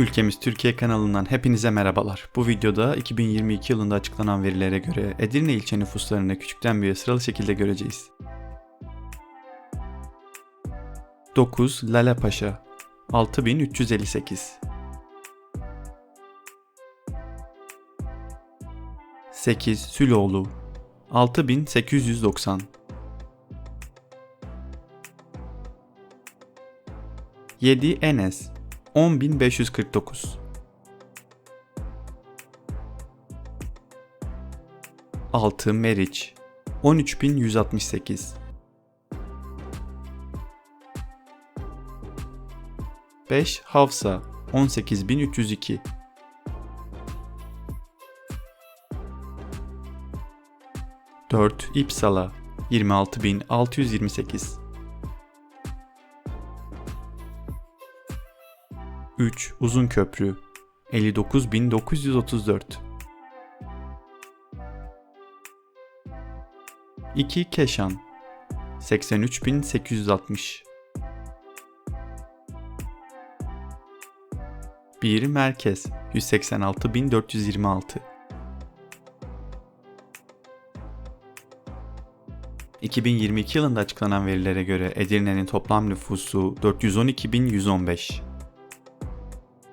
Ülkemiz Türkiye kanalından hepinize merhabalar. Bu videoda 2022 yılında açıklanan verilere göre Edirne ilçe nüfuslarını küçükten büyüğe sıralı şekilde göreceğiz. 9 Lalepaşa 6358 8 Süloğlu 6890 7 Enes 10549 6 Meriç. 13168 5 Havsa. 18302 4 İpsala. 26628 3 Uzun Köprü. 59934 2 Keşan. 83860 1 Merkez. 186426 2022 yılında açıklanan verilere göre Edirne'nin toplam nüfusu 412.115.